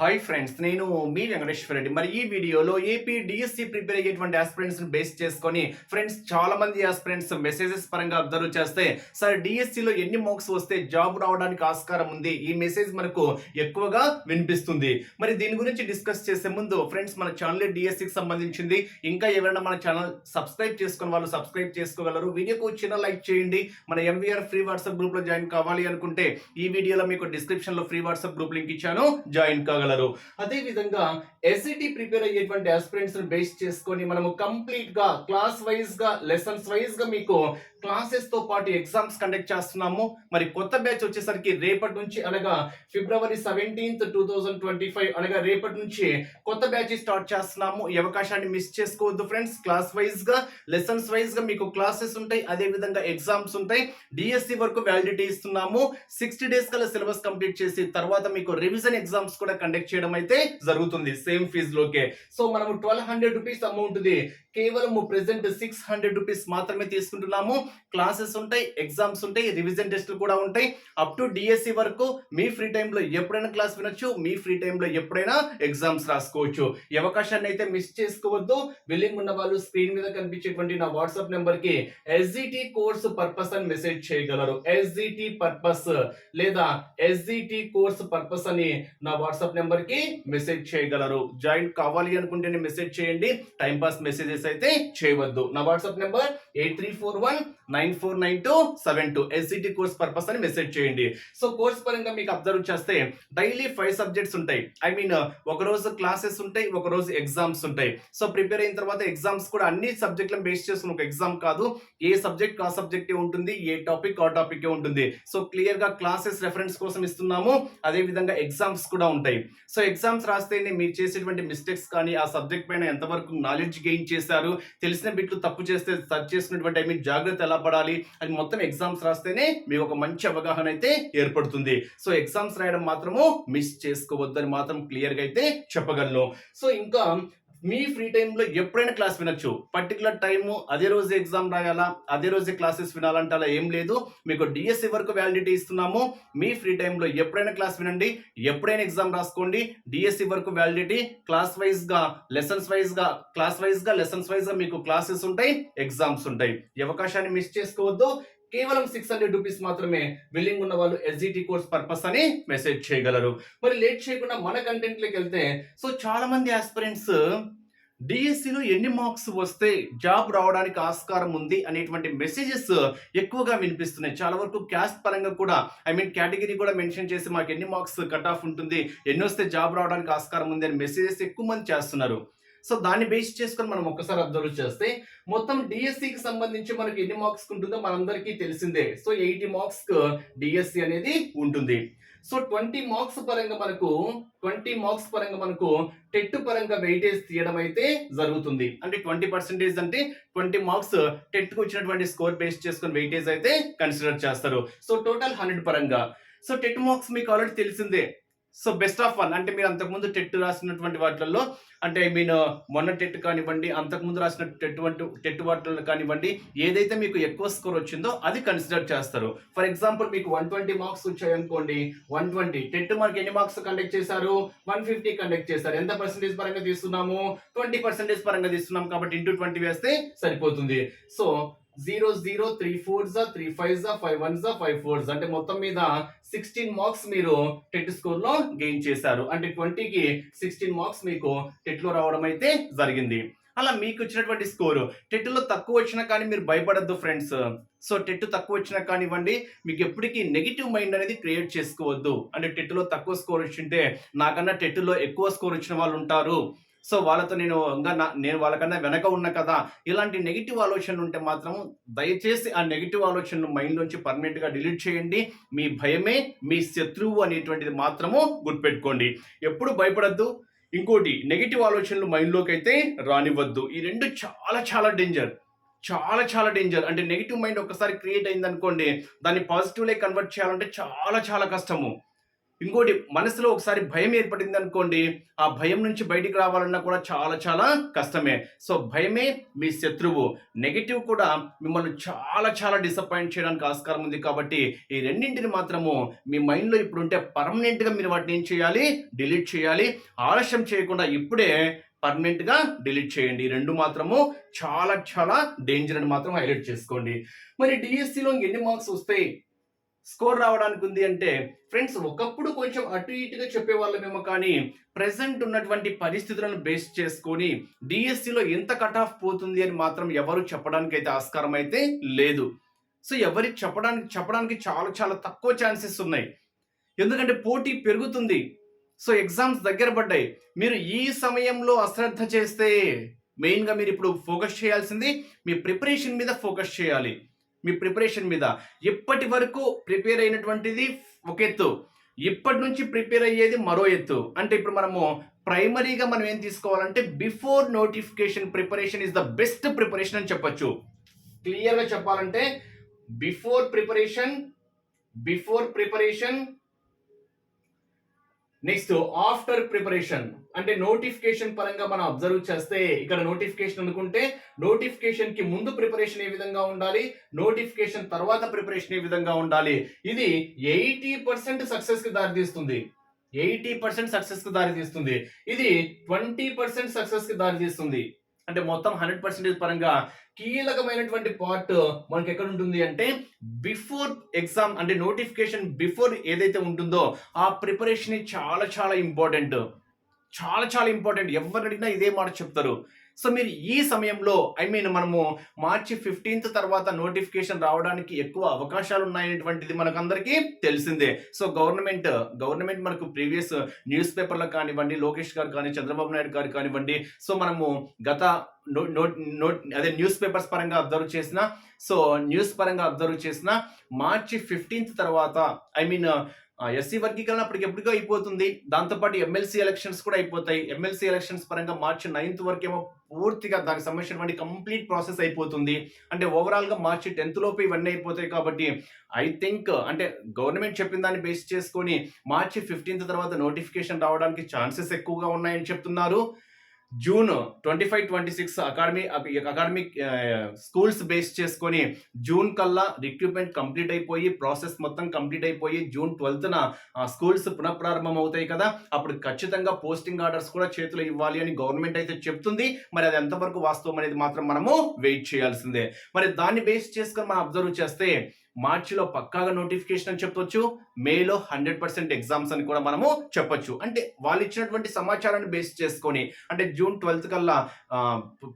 Hi friends నేను మీ వెంకటేశ్వర రెడ్డి. మరి ఈ వీడియోలో ఏపీ డిఎస్సి ప్రిపేర్ అయ్యేటువంటి ఆస్పిరెంట్స్ బేస్ చేసుకొని ఫ్రెండ్స్ చాలా మంది ఆస్పిరెంట్స్ మెసేజెస్ పరంగా అబ్జర్వ్ చేస్తే సార్ డిఎస్సిలో ఎన్ని మార్క్స్ వస్తే జాబ్ రావడానికి ఆస్కారం ఉంది? ఈ మెసేజ్ మనకు ఎక్కువగా వినిపిస్తుంది. మరి దీని గురించి డిస్కస్ చేసే ముందు ఫ్రెండ్స్ మన ఛానల్ డిఎస్సికి సంబంధించింది ఇంకా ఎవరైనా మన ఛానల్ సబ్స్క్రైబ్ చేసుకుని వాళ్ళు సబ్స్క్రైబ్ చేసుకోగలరు. వీడియోకు చిన్న లైక్ చేయండి. మన ఎంవీఆర్ ఫ్రీ వాట్సాప్ గ్రూప్లో జాయిన్ కావాలి అనుకుంటే ఈ వీడియోలో మీకు డిస్క్రిప్షన్లో ఫ్రీ వాట్సాప్ గ్రూప్ లింక్ ఇచ్చాను. జాయిన్ కాగలరు. అదే విధంగా ఎస్ఈటి ప్రిపేర్ అయ్యేటువంటి ఆస్పిరెంట్స్ బేస్ చేసుకొని మనము కంప్లీట్గా క్లాస్ వైజ్గా లెసన్స్ వైజ్గా మీకు క్లాసెస్తో పాటు ఎగ్జామ్స్ కండక్ట్ చేస్తున్నాము. మరి కొత్త బ్యాచ్ వచ్చేసరికి రేపటి నుంచి అనగా February seventeenth two thousand twenty five అనగా రేపటి నుంచి కొత్త బ్యాచ్ స్టార్ట్ చేస్తున్నాము. ఈ అవకాశాన్ని మిస్ చేసుకోవద్దు ఫ్రెండ్స్ క్లాస్ వైజ్గా లెసన్స్ వైజ్గా మీకు క్లాసెస్ ఉంటాయి. అదే విధంగా ఎగ్జామ్స్ ఉంటాయి డిఎస్సి వరకు వ్యాలిడిటీ ఇస్తున్నాము. సిక్స్టీ డేస్ కల్లా సిలబస్ కంప్లీట్ చేసి తర్వాత మీకు రివిజన్ ఎగ్జామ్స్ కూడా కండక్ట్ చేయడం అయితే జరుగుతుంది సేమ్ ఫీజు లోకే. సో మనం ట్వెల్వ్ హండ్రెడ్ రూపీస్ అమౌంట్ ది కేవలం ప్రెసెంట్ సిక్స్ హండ్రెడ్ రూపీస్ మాత్రమే తీసుకుంటున్నాము. క్లాసెస్ ఉంటాయి ఎగ్జామ్స్ ఉంటాయి రివిజన్ టెస్ట్లు కూడా ఉంటాయి. అప్ టు డిఎస్సి వరకు మీ ఫ్రీ టైంలో ఎప్పుడైనా క్లాస్ వినొచ్చు మీ ఫ్రీ టైంలో ఎప్పుడైనా ఎగ్జామ్స్ రాసుకోవచ్చు. ఈ అవకాశాన్ని అయితే మిస్ చేసుకోవద్దు. విల్లింగ్ ఉన్న వాళ్ళు స్క్రీన్ మీద కనిపించేటువంటి నా వాట్సాప్ నెంబర్కి ఎస్జిటి కోర్స్ పర్పస్ అని మెసేజ్ చేయగలరు. ఎస్జిటి పర్పస్ లేదా ఎస్జిటి కోర్స్ పర్పస్ అని నా వాట్సాప్ నెంబర్కి మెసేజ్ చేయగలరు. జాయిన్ కావాలి అనుకుంటేనే మెసేజ్ చేయండి. టైం పాస్ మెసేజెస్ అయితే చేయవద్దు. నా WhatsApp number eight three four one nine four nine two seven two SCT course purpose అని మెసేజ్ చేయండి. సో కోర్స్ పరంగా మీకు అబ్జర్వ్ చేస్తే డైలీ ఫైవ్ సబ్జెక్ట్స్ ఉంటాయి. ఐ మీన్ ఒక రోజు క్లాసెస్ ఉంటాయి ఒక రోజు ఎగ్జామ్స్ ఉంటాయి. సో ప్రిపేర్ అయిన తర్వాత ఎగ్జామ్స్ కూడా అన్ని సబ్జెక్టులను బేస్ చేసుకుని ఒక ఎగ్జామ్ కాదు. ఏ సబ్జెక్ట్ ఆ సబ్జెక్టే ఉంటుంది ఏ టాపిక్ ఆ టాపికే ఉంటుంది. సో క్లియర్గా క్లాసెస్ రెఫరెన్స్ కోసం ఇస్తున్నాము. అదేవిధంగా ఎగ్జామ్స్ కూడా ఉంటాయి. సో ఎగ్జామ్స్ రాస్తేనే మీరు చేసేటువంటి మిస్టేక్స్ కానీ ఆ సబ్జెక్ట్ పైన ఎంతవరకు నాలెడ్జ్ గెయిన్ చేశారు తెలిసిన బిట్లు తప్పు చేస్తే సర్చ్ చేసినటువంటి ఐ మీన్ జాగ్రత్త ఎలా పడాలి అది మొత్తం ఎగ్జామ్స్ రాస్తేనే మీకు ఒక మంచి అవగాహన అయితే ఏర్పడుతుంది. సో ఎగ్జామ్స్ రాయడం మాత్రము మిస్ చేసుకోవద్దని మాత్రం క్లియర్గా అయితే చెప్పగలను. సో ఇంకా మీ ఫ్రీ టైంలో ఎప్పుడైనా క్లాస్ వినొచ్చు. పర్టికులర్ టైము అదే రోజు ఎగ్జామ్ రాయాలా అదే రోజే క్లాసెస్ వినాలంటే అలా ఏం లేదు. మీకు డిఎస్సి వరకు వ్యాలిడిటీ ఇస్తున్నాము. మీ ఫ్రీ టైంలో ఎప్పుడైనా క్లాస్ వినండి. ఎప్పుడైనా ఎగ్జామ్ రాసుకోండి. డిఎస్సి వరకు వ్యాలిడిటీ క్లాస్ వైజ్గా లెసన్స్ వైజ్గా క్లాస్ వైజ్గా లెసన్స్ వైజ్గా మీకు క్లాసెస్ ఉంటాయి ఎగ్జామ్స్ ఉంటాయి. ఈ అవకాశాన్ని మిస్ చేసుకోవద్దు. కేవలం సిక్స్ హండ్రెడ్ రూపీస్ మాత్రమే విల్లింగ్ ఉన్న వాళ్ళు ఎస్జిటి కోర్స్ పర్పస్ అని మెసేజ్ చేయగలరు. మరి లేట్ చేయకుండా మన కంటెంట్లోకి వెళ్తే సో చాలా మంది ఆస్పిరెంట్స్ డిఎస్సిలో ఎన్ని మార్క్స్ వస్తే జాబ్ రావడానికి ఆస్కారం ఉంది అనేటువంటి మెసేజెస్ ఎక్కువగా వినిపిస్తున్నాయి. చాలా వరకు క్యాస్ట్ పరంగా కూడా ఐ మీన్ కేటగిరీ కూడా మెన్షన్ చేసి మాకు ఎన్ని మార్క్స్ కట్ ఆఫ్ ఉంటుంది ఎన్ని వస్తే జాబ్ రావడానికి ఆస్కారం ఉంది అని మెసేజెస్ ఎక్కువ మంది చేస్తున్నారు. సో దాన్ని బేస్ చేసుకొని మనం ఒక్కసారి అబ్జర్వ్ చేస్తే మొత్తం డిఎస్సికి సంబంధించి మనకి ఎన్ని మార్క్స్ ఉంటుందో మనందరికీ తెలిసిందే. సో ఎయిటీ మార్క్స్ డిఎస్సి అనేది ఉంటుంది. సో ట్వంటీ మార్క్స్ పరంగా మనకు ట్వంటీ మార్క్స్ పరంగా మనకు టెట్ పరంగా వెయిటేజ్ తీయడం అయితే జరుగుతుంది. అంటే ట్వంటీ పర్సెంటేజ్ అంటే ట్వంటీ మార్క్స్ టెట్కు వచ్చినటువంటి స్కోర్ బేస్ చేసుకుని వెయిటేజ్ అయితే కన్సిడర్ చేస్తారు. సో టోటల్ హండ్రెడ్ పరంగా. సో టెట్ మార్క్స్ మీకు ఆల్రెడీ తెలిసిందే. సో బెస్ట్ ఆఫ్ వన్ అంటే మీరు అంతకుముందు టెట్ రాసినటువంటి వాటిల్లో అంటే ఐ మీన్ మొన్న టెట్ కానివ్వండి అంతకుముందు రాసిన టెట్ వంటి టెట్ వాటిల్లో కానివ్వండి ఏదైతే మీకు ఎక్కువ స్కోర్ వచ్చిందో అది కన్సిడర్ చేస్తారు. ఫర్ ఎగ్జాంపుల్ మీకు వన్ ట్వంటీ మార్క్స్ వచ్చాయనుకోండి వన్ ట్వంటీ టెట్ మనకి ఎన్ని మార్క్స్ కండక్ట్ చేశారు? వన్ ఫిఫ్టీ కండక్ట్ చేశారు. ఎంత పర్సెంటేజ్ పరంగా తీసుకున్నాము ట్వంటీ పర్సెంటేజ్ పరంగా తీసుకున్నాం కాబట్టి ఇంటూ ట్వంటీ వేస్తే సరిపోతుంది. So zero zero three four జా త్రీ ఫైవ్ జా ఫైవ్ వన్ జా ఫైవ్ ఫోర్ అంటే మొత్తం మీద సిక్స్టీన్ మార్క్స్ మీరు టెట్ స్కోర్లో గెయిన్ చేశారు. అంటే ట్వంటీకి సిక్స్టీన్ మార్క్స్ మీకు టెట్లో రావడం అయితే జరిగింది. అలా మీకు వచ్చినటువంటి స్కోరు టెట్లో తక్కువ వచ్చినా కానీ మీరు భయపడద్దు ఫ్రెండ్స్ సో టెట్ తక్కువ వచ్చినా కానివ్వండి మీకు ఎప్పటికీ నెగిటివ్ మైండ్ అనేది క్రియేట్ చేసుకోవద్దు. అంటే టెట్లో తక్కువ స్కోర్ వచ్చింటే నాకన్నా టెట్లో ఎక్కువ స్కోర్ వచ్చిన వాళ్ళు ఉంటారు. సో వాళ్ళతో నేను ఇంకా నేను వాళ్ళకన్నా వెనక ఉన్న కదా ఇలాంటి నెగిటివ్ ఆలోచనలు ఉంటే మాత్రం దయచేసి ఆ నెగిటివ్ ఆలోచనలు మైండ్ నుంచి పర్మనెంట్గా డిలీట్ చేయండి. మీ భయమే మీ శత్రువు అనేటువంటిది మాత్రము గుర్తుపెట్టుకోండి. ఎప్పుడు భయపడద్దు. ఇంకోటి నెగిటివ్ ఆలోచనలు మైండ్లోకి అయితే రానివ్వద్దు. ఈ రెండు చాలా చాలా డేంజర్ చాలా చాలా డేంజర్ అంటే నెగిటివ్ మైండ్ ఒకసారి క్రియేట్ అయింది అనుకోండి దాన్ని పాజిటివ్లే కన్వర్ట్ చేయాలంటే చాలా చాలా కష్టము. ఇంకోటి మనసులో ఒకసారి భయం ఏర్పడింది అనుకోండి ఆ భయం నుంచి బయటికి రావాలన్నా కూడా చాలా చాలా కష్టమే. సో భయమే మీ శత్రువు. నెగిటివ్ కూడా మిమ్మల్ని చాలా చాలా డిసప్పాయింట్ చేయడానికి ఆస్కారం ఉంది కాబట్టి ఈ రెండింటిని మాత్రము మీ మైండ్లో ఇప్పుడు ఉంటే పర్మనెంట్గా మీరు వాటిని ఏం చేయాలి? డిలీట్ చేయాలి. ఆలస్యం చేయకుండా ఇప్పుడే పర్మనెంట్గా డిలీట్ చేయండి. ఈ రెండు మాత్రము చాలా చాలా డేంజర్ అని మాత్రం హైలైట్ చేసుకోండి. మరి డిఎస్సిలో ఎన్ని మార్క్స్ వస్తాయి? స్కోర్ రావడానికి ఉంది అంటే ఫ్రెండ్స్ ఒకప్పుడు కొంచెం అటు ఇటుగా చెప్పేవాళ్ళమేమో కానీ ప్రజెంట్ ఉన్నటువంటి పరిస్థితులను బేస్ చేసుకొని డిఎస్సిలో ఎంత కట్ ఆఫ్ పోతుంది అని మాత్రం ఎవరు చెప్పడానికి అయితే ఆస్కారం అయితే లేదు. సో ఎవరికి చెప్పడానికి చెప్పడానికి చాలా చాలా తక్కువ ఛాన్సెస్ ఉన్నాయి. ఎందుకంటే పోటీ పెరుగుతుంది. సో ఎగ్జామ్స్ దగ్గర పడ్డాయి. మీరు ఈ సమయంలో అశ్రద్ధ చేస్తే మెయిన్గా మీరు ఇప్పుడు ఫోకస్ చేయాల్సింది మీ ప్రిపరేషన్ మీద ఫోకస్ చేయాలి. మీ ప్రిపరేషన్ మీద. ఇప్పటి వరకు ప్రిపేర్ అయినటువంటిది ఒక ఎత్తు. ఇప్పటి నుంచి ప్రిపేర్ అయ్యేది మరో ఎత్తు. అంటే ఇప్పుడు మనము ప్రైమరీగా మనం ఏం తీసుకోవాలంటే before notification preparation is the best preparation అని చెప్పొచ్చు. క్లియర్గా చెప్పాలంటే before preparation before preparation next after preparation అంటే నోటిఫికేషన్ పరంగా మనం అబ్జర్వ్ చేస్తే ఇక్కడ నోటిఫికేషన్ అనుకుంటే నోటిఫికేషన్కి ముందు ప్రిపరేషన్ ఏ విధంగా ఉండాలి? నోటిఫికేషన్ తర్వాత ప్రిపరేషన్ ఏ విధంగా ఉండాలి? ఇది ఎయిటీ పర్సెంట్ సక్సెస్కి దారితీస్తుంది ఎయిటీ పర్సెంట్ సక్సెస్కి దారితీస్తుంది ఇది ట్వంటీ పర్సెంట్ సక్సెస్కి దారితీస్తుంది అంటే మొత్తం హండ్రెడ్ పర్సెంటేజ్ పరంగా కీలకమైనటువంటి పార్ట్ మనకి ఎక్కడ ఉంటుంది అంటే బిఫోర్ ఎగ్జామ్ అంటే నోటిఫికేషన్ బిఫోర్ ఏదైతే ఉంటుందో ఆ ప్రిపరేషన్ చాలా చాలా ఇంపార్టెంట్. చాలా చాలా ఇంపార్టెంట్. ఎవరు అడిగినా ఇదే మాట చెప్తారు. సో మీరు ఈ సమయంలో ఐ మీన్ మనము మార్చి ఫిఫ్టీన్త్ తర్వాత నోటిఫికేషన్ రావడానికి ఎక్కువ అవకాశాలు ఉన్నాయనేటువంటిది మనకందరికీ తెలిసిందే. సో గవర్నమెంట్ గవర్నమెంట్ మనకు ప్రీవియస్ న్యూస్ పేపర్లకు కానివ్వండి లోకేష్ గారు కానీ చంద్రబాబు నాయుడు గారు కానివ్వండి సో మనము గత నోట్ నోట్ అదే న్యూస్ పేపర్స్ పరంగా అబ్జర్వ్ చేసిన సో న్యూస్ పరంగా అబ్జర్వ్ చేసిన మార్చి ఫిఫ్టీన్త్ తర్వాత ఐ మీన్ ఎస్సీ వర్గీకరణ అప్పటికెప్పటికో అయిపోతుంది. దాంతోపాటు ఎమ్మెల్సీ ఎలక్షన్స్ కూడా అయిపోతాయి. ఎమ్మెల్సీ ఎలక్షన్స్ పరంగా మార్చి నైన్త్ వరకేమో పూర్తిగా దానికి సంబంధించినటువంటి కంప్లీట్ ప్రాసెస్ అయిపోతుంది. అంటే ఓవరాల్గా మార్చి టెన్త్ లోపు ఇవన్నీ అయిపోతాయి కాబట్టి ఐ థింక్ అంటే గవర్నమెంట్ చెప్పిన దాన్ని బేస్ చేసుకొని మార్చి ఫిఫ్టీన్త్ తర్వాత నోటిఫికేషన్ రావడానికి ఛాన్సెస్ ఎక్కువగా ఉన్నాయని చెప్తున్నారు. June twenty five twenty six academy academic schools base చేసుకొని జూన్ కల్లా రిక్రూట్మెంట్ కంప్లీట్ అయిపోయి ప్రాసెస్ మొత్తం కంప్లీట్ అయిపోయి జూన్ ట్వెల్త్న స్కూల్స్ పునఃప్రారంభం అవుతాయి కదా అప్పుడు ఖచ్చితంగా పోస్టింగ్ ఆర్డర్స్ కూడా చేతులు ఇవ్వాలి అని గవర్నమెంట్ అయితే చెప్తుంది. మరి అది ఎంతవరకు వాస్తవం అనేది మాత్రం మనము వెయిట్ చేయాల్సిందే. మరి దాన్ని బేస్ చేసుకొని మనం అబ్జర్వ్ చేస్తే మార్చిలో పక్కాగా నోటిఫికేషన్ అని చెప్పొచ్చు మేలో హండ్రెడ్ పర్సెంట్ ఎగ్జామ్స్ అని కూడా మనము చెప్పొచ్చు. అంటే వాళ్ళు ఇచ్చినటువంటి సమాచారాన్ని బేస్ చేసుకొని అంటే జూన్ ట్వెల్త్ కల్లా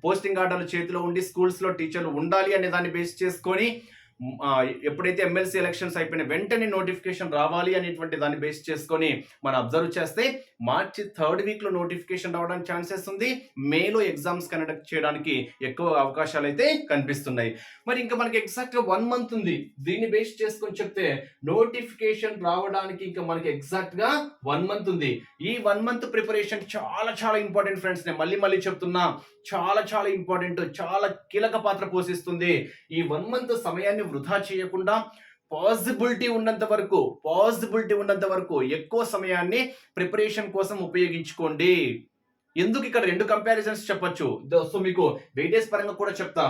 పోస్టింగ్ ఆర్డర్లు చేతిలో ఉండి స్కూల్స్లో టీచర్లు ఉండాలి అనే దాన్ని బేస్ చేసుకొని ఎప్పుడైతే ఎమ్మెల్సీ ఎలక్షన్స్ అయిపోయిన వెంటనే నోటిఫికేషన్ రావాలి అనేటువంటి దాన్ని బేస్ చేసుకొని మనం అబ్జర్వ్ చేస్తే మార్చి థర్డ్ వీక్లో నోటిఫికేషన్ రావడానికి ఛాన్సెస్ ఉంది. మేలో ఎగ్జామ్స్ కండక్ట్ చేయడానికి ఎక్కువ అవకాశాలు అయితే కనిపిస్తున్నాయి. మరి ఇంకా మనకి ఎగ్జాక్ట్గా వన్ మంత్ ఉంది. దీన్ని బేస్ చేసుకొని చెప్తే నోటిఫికేషన్ రావడానికి ఇంకా మనకి ఎగ్జాక్ట్గా వన్ మంత్ ఉంది. ఈ వన్ మంత్ ప్రిపరేషన్ చాలా చాలా ఇంపార్టెంట్ ఫ్రెండ్స్ నేను మళ్ళీ మళ్ళీ చెప్తున్నా చాలా చాలా ఇంపార్టెంట్ చాలా కీలక పాత్ర పోషిస్తుంది. ఈ వన్ మంత్ సమయాన్ని వృధా చేయకుండా పాసిబిలిటీ ఉన్నంత వరకు పాసిబిలిటీ ఉన్నంత వరకు ఎక్కువ సమయాన్ని ప్రిపరేషన్ కోసం ఉపయోగించుకోండి. ఎందుకు ఇక్కడ రెండు కంపారిజన్స్ చెప్పొచ్చు? సో మీకు వెయిటేజ్ పరంగా కూడా చెప్తా.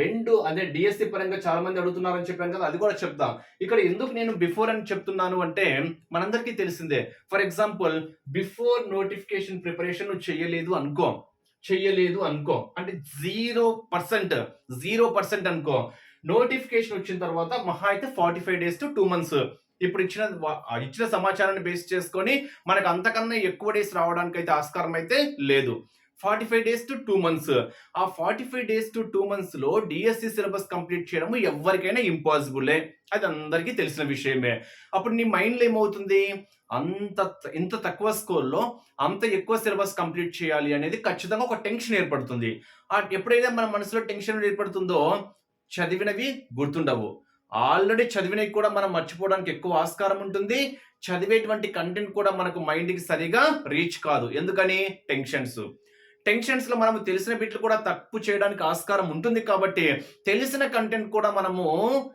రెండు అదే డిఎస్సి పరంగా చాలా మంది అడుగుతున్నారని చెప్పాను కదా అది కూడా చెప్తా. ఇక్కడ ఎందుకు నేను బిఫోర్ అని చెప్తున్నాను అంటే మనందరికీ తెలిసిందే. For example before notification preparation చేయలేదు అనుకో. చెయ్యలేదు అనుకో. అంటే జీరో పర్సెంట్ జీరో పర్సెంట్ అనుకో. నోటిఫికేషన్ వచ్చిన తర్వాత మహా అయితే forty five days to two months ఇప్పుడు ఇచ్చిన ఇచ్చిన సమాచారాన్ని బేస్ చేసుకొని మనకు అంతకన్నా ఎక్కువ డేస్ రావడానికి అయితే ఆస్కారం అయితే లేదు. Forty five days to two months. ఆ forty five days to two మంత్స్లో డిఎస్సి సిలబస్ కంప్లీట్ చేయడం ఎవరికైనా ఇంపాసిబులే. అది అందరికీ తెలిసిన విషయమే. అప్పుడు నీ మైండ్లో ఏమవుతుంది? అంత ఇంత తక్కువ స్కోర్లో అంత ఎక్కువ సిలబస్ కంప్లీట్ చేయాలి అనేది ఖచ్చితంగా ఒక టెన్షన్ ఏర్పడుతుంది. ఆ ఎప్పుడైతే మన మనసులో టెన్షన్ ఏర్పడుతుందో చదివినవి గుర్తుండవు. ఆల్రెడీ చదివినవి కూడా మనం మర్చిపోవడానికి ఎక్కువ ఆస్కారం ఉంటుంది. చదివేటువంటి కంటెంట్ కూడా మనకు మైండ్కి సరిగా రీచ్ కాదు. ఎందుకని? టెన్షన్స్. టెన్షన్స్లో మనము తెలిసిన బిట్లు కూడా తప్పు చేయడానికి ఆస్కారం ఉంటుంది కాబట్టి తెలిసిన కంటెంట్ కూడా మనము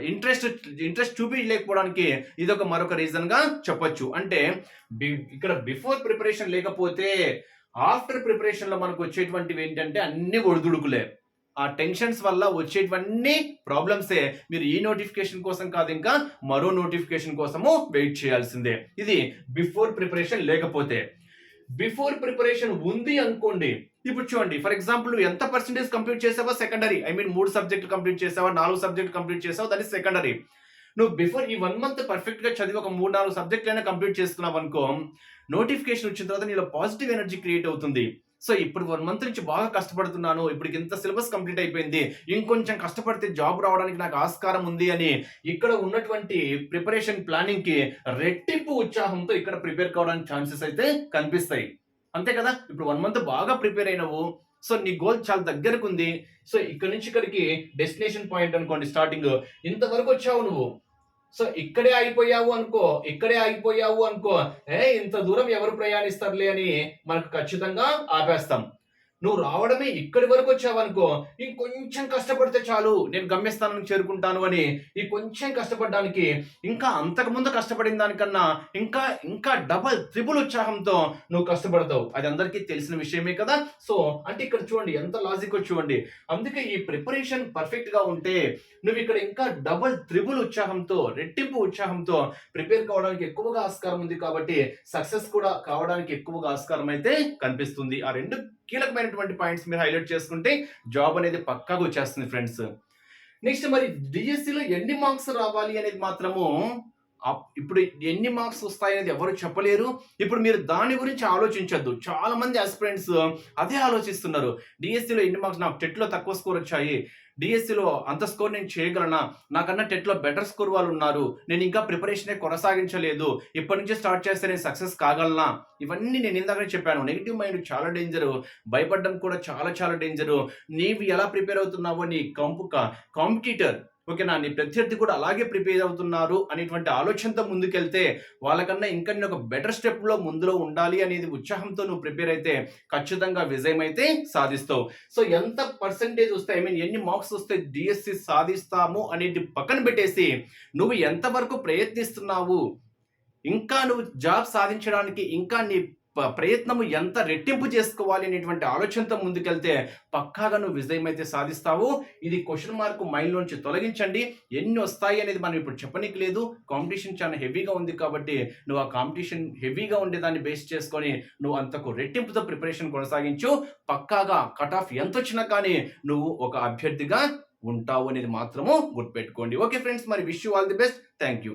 ఇంట్రెస్ట్ ఇంట్రెస్ట్ చూపించలేకపోవడానికి ఇది ఒక మరొక రీజన్గా చెప్పొచ్చు. అంటే బి- ఇక్కడ బిఫోర్ ప్రిపరేషన్ లేకపోతే ఆఫ్టర్ ప్రిపరేషన్లో మనకు వచ్చేటువంటివి ఏంటంటే అన్ని ఒడిదుడుకులే. ఆ టెన్షన్స్ వల్ల వచ్చేటివన్నీ ప్రాబ్లమ్సే. మీరు ఈ నోటిఫికేషన్ కోసం కాదు ఇంకా మరో నోటిఫికేషన్ కోసము వెయిట్ చేయాల్సిందే. ఇది బిఫోర్ ప్రిపరేషన్ లేకపోతే. బిఫోర్ ప్రిపరేషన్ ఉంది అనుకోండి. ఇప్పుడు చూడండి ఫర్ ఎగ్జాంపుల్ నువ్వు ఎంత పర్సెంటేజ్ కంప్లీట్ చేసావో సెకండరీ. ఐ మీన్ మూడు సబ్జెక్టు కంప్లీట్ చేసావా నాలుగు సబ్జెక్టు కంప్లీట్ చేసావో దట్ ఇస్ సెకండరీ. నువ్వు బిఫోర్ ఈ వన్ మంత్ పర్ఫెక్ట్గా చదివి ఒక మూడు నాలుగు సబ్జెక్టులైనా అయినా కంప్లీట్ చేసుకున్నావు అనుకో నోటిఫికేషన్ వచ్చిన తర్వాత నీలో పాజిటివ్ ఎనర్జీ క్రియేట్ అవుతుంది. సో ఇప్పుడు వన్ మంత్ నుంచి బాగా కష్టపడుతున్నాను ఇప్పుడు ఇంత సిలబస్ కంప్లీట్ అయిపోయింది ఇంకొంచెం కష్టపడితే జాబ్ రావడానికి నాకు ఆస్కారం ఉంది అని ఇక్కడ ఉన్నటువంటి ప్రిపరేషన్ ప్లానింగ్కి రెట్టింపు ఉత్సాహంతో ఇక్కడ ప్రిపేర్ కావడానికి ఛాన్సెస్ అయితే కనిపిస్తాయి. అంతే కదా? ఇప్పుడు వన్ మంత్ బాగా ప్రిపేర్ అయినవు సో నీ గోల్ చాలా దగ్గరకు ఉంది సో ఇక్కడ నుంచి ఇక్కడికి డెస్టినేషన్ పాయింట్ అనుకోండి స్టార్టింగ్ ఇంతవరకు వచ్చావు నువ్వు. సో ఇక్కడే ఆగిపోయావు అనుకో ఇక్కడే ఆగిపోయావు అనుకో ఏ ఇంత దూరం ఎవరు ప్రయాణిస్తారులే అని మనకు ఖచ్చితంగా ఆపేస్తాం. నువ్వు రావడమే ఇక్కడి వరకు వచ్చావనుకో ఇంకొంచెం కష్టపడితే చాలు నేను గమ్యస్థానానికి చేరుకుంటాను అని ఈ కొంచెం కష్టపడడానికి ఇంకా అంతకుముందు కష్టపడిన దానికన్నా ఇంకా ఇంకా డబల్ త్రిబుల్ ఉత్సాహంతో నువ్వు కష్టపడతావు. అది అందరికీ తెలిసిన విషయమే కదా. సో అంటే ఇక్కడ చూడండి ఎంత లాజిక్ చూడండి. అందుకే ఈ ప్రిపరేషన్ పర్ఫెక్ట్గా ఉంటే నువ్వు ఇక్కడ ఇంకా డబల్ త్రిబుల్ ఉత్సాహంతో రెట్టింపు ఉత్సాహంతో ప్రిపేర్ కావడానికి ఎక్కువగా ఆస్కారం ఉంది కాబట్టి సక్సెస్ కూడా కావడానికి ఎక్కువగా ఆస్కారం అయితే కనిపిస్తుంది. ఆ రెండు కీలకమైన కీలకమైనటువంటి పాయింట్స్ మీరు హైలైట్ చేసుకుంటే జాబ్ అనేది పక్కాగా వచ్చేస్తుంది ఫ్రెండ్స్. నెక్స్ట్ మరి డిఎస్సిలో లో ఎన్ని మార్క్స్ రావాలి అనేది మాత్రము ఇప్పుడు ఎన్ని మార్క్స్ వస్తాయి అనేది ఎవరు చెప్పలేరు. ఇప్పుడు మీరు దాని గురించి ఆలోచించద్దు. చాలా మంది ఆస్పిరెంట్స్ అదే ఆలోచిస్తున్నారు. డిఎస్సిలో ఎన్ని మార్క్స్? నాకు టెట్లో తక్కువ స్కోర్ వచ్చాయి. డిఎస్సిలో అంత స్కోర్ నేను చేయగలనా? నాకన్నా టెట్లో బెటర్ స్కోర్ వాళ్ళు ఉన్నారు. నేను ఇంకా ప్రిపరేషన్ కొనసాగించలేదు. ఇప్పటి నుంచి స్టార్ట్ చేస్తే నేను సక్సెస్ కాగలనా? ఇవన్నీ నేను ఇందాకనే చెప్పాను. నెగిటివ్ మైండ్ చాలా డేంజర్ భయపడడం కూడా చాలా చాలా డేంజరు నీవు ఎలా ప్రిపేర్ అవుతున్నావో నీ కంపుక కాంపిటీటర్ ఓకేనా నీ ప్రత్యర్థి కూడా అలాగే ప్రిపేర్ అవుతున్నారు అనేటువంటి ఆలోచనతో ముందుకెళ్తే వాళ్ళకన్నా ఇంకా నేను ఒక బెటర్ స్టెప్లో ముందులో ఉండాలి అనేది ఉత్సాహంతో నువ్వు ప్రిపేర్ అయితే ఖచ్చితంగా విజయం అయితే సాధిస్తావు. సో ఎంత పర్సంటేజ్ వస్తాయి ఐ మీన్ ఎన్ని మార్క్స్ వస్తే డిఎస్సి సాధిస్తాము అనేది పక్కన పెట్టేసి నువ్వు ఎంతవరకు ప్రయత్నిస్తున్నావు ఇంకా నువ్వు జాబ్ సాధించడానికి ఇంకా నీ ప్రయత్నము ఎంత రెట్టింపు చేసుకోవాలి అనేటువంటి ఆలోచనతో ముందుకెళ్తే పక్కాగా నువ్వు విజయం అయితే సాధిస్తావు. ఇది క్వశ్చన్ మార్క్ మైండ్లోంచి తొలగించండి. ఎన్ని వస్తాయి అనేది మనం ఇప్పుడు చెప్పనీకి లేదు కాంపిటీషన్ చాలా హెవీగా ఉంది కాబట్టి నువ్వు ఆ కాంపిటీషన్ హెవీగా ఉండేదాన్ని బేస్ చేసుకొని నువ్వు అంతకు రెట్టింపుతో ప్రిపరేషన్ కొనసాగించు. పక్కాగా కట్ ఆఫ్ ఎంత వచ్చినా కానీ నువ్వు ఒక అభ్యర్థిగా ఉంటావు అనేది మాత్రము గుర్తుపెట్టుకోండి. ఓకే ఫ్రెండ్స్ మరి wish you all the best. Thank you